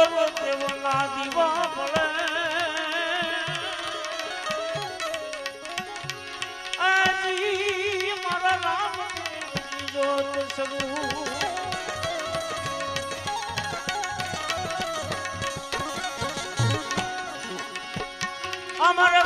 વરો દેવલા દીવા મળે આજી મારા રામ જોત સગું અમારા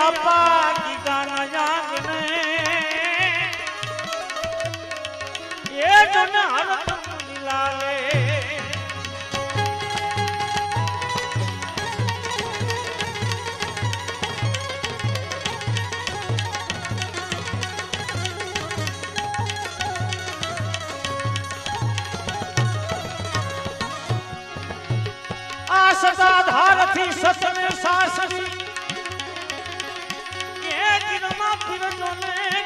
આપા ગીતાના જાગને એ જન હરત લાલે સદાધારથી સતને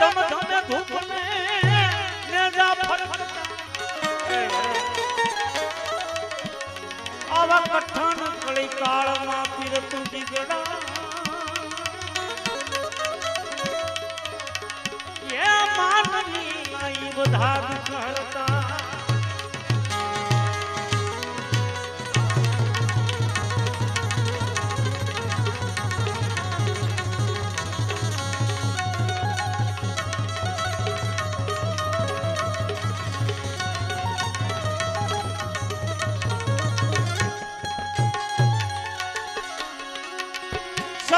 ધમ ધમે ધૂપ ને ને જા ફર આવા કઠણ કળી કાળમાં પીરતું દીગડા એ માનની આઈ બધા કરતા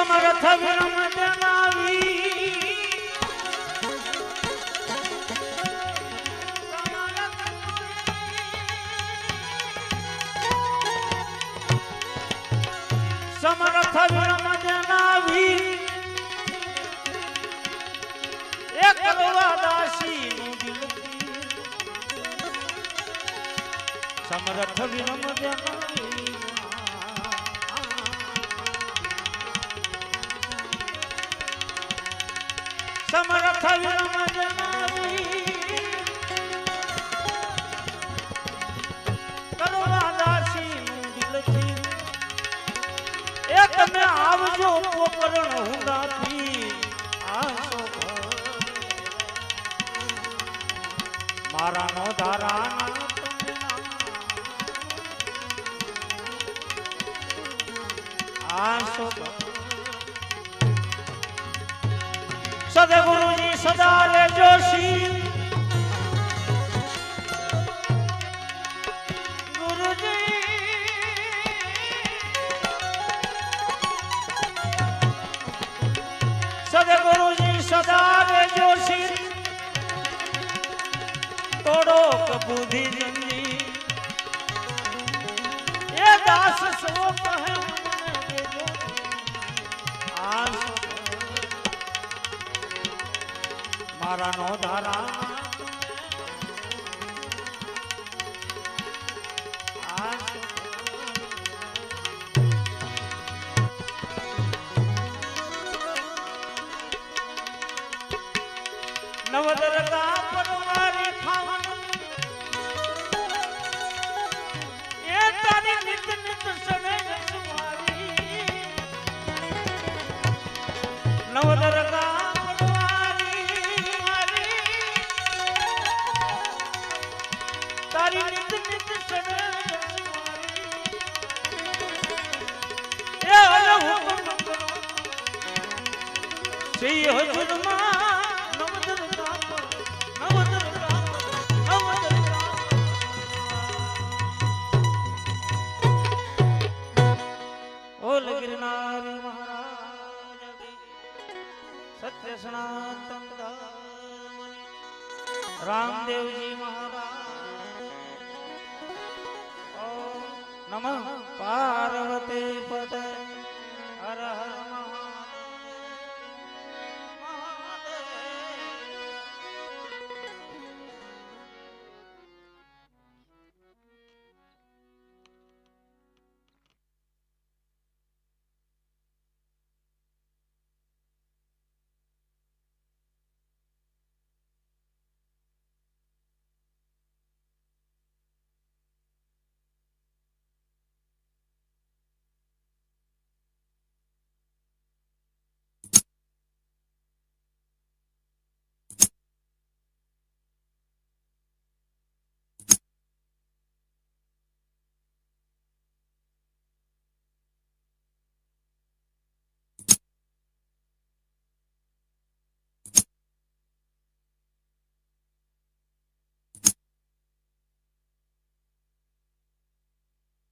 સમર્થ વિરમ જણાવી સમર્થ વિરમ જણાવી કરવા દાસીનું દિલથી એ તમે આવજો પોકરણ હુંડાથી આસો. મારા નો ધારા આસો ઘર. સદા લેજો શી ગુરુજી. સદગુરુજી સદા લેજો શી તોડો કબૂધી જંજી એ દાસ સો કહે મારા નો ધારા નવદરતા શું? તારી નિત નિત સુવારી એ સનાતન રામદેવજી મહારાજ નમઃ પાર્વતી